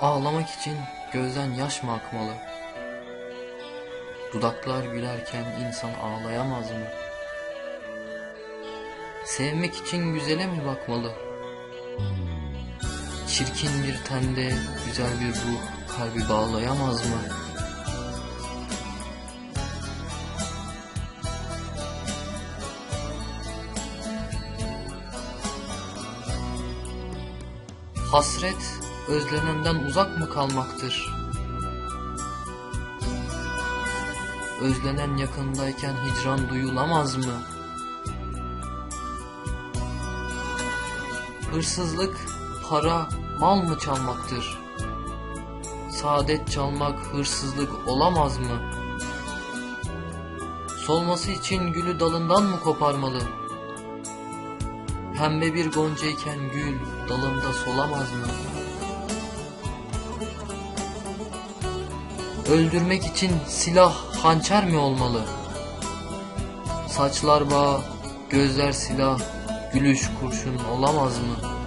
Ağlamak için gözden yaş mı akmalı? Dudaklar gülerken insan ağlayamaz mı? Sevmek için güzele mi bakmalı? Çirkin bir tende güzel bir ruh kalbi bağlayamaz mı? Hasret özlenenden uzak mı kalmaktır? Özlenen yakındayken hicran duyulamaz mı? Hırsızlık para, mal mı çalmaktır? Saadet çalmak hırsızlık olamaz mı? Solması için gülü dalından mı koparmalı? Pembe bir goncayken gül dalında solamaz mı? Öldürmek için silah hançer mi olmalı? Saçlar bağ, gözler silah, gülüş kurşun olamaz mı?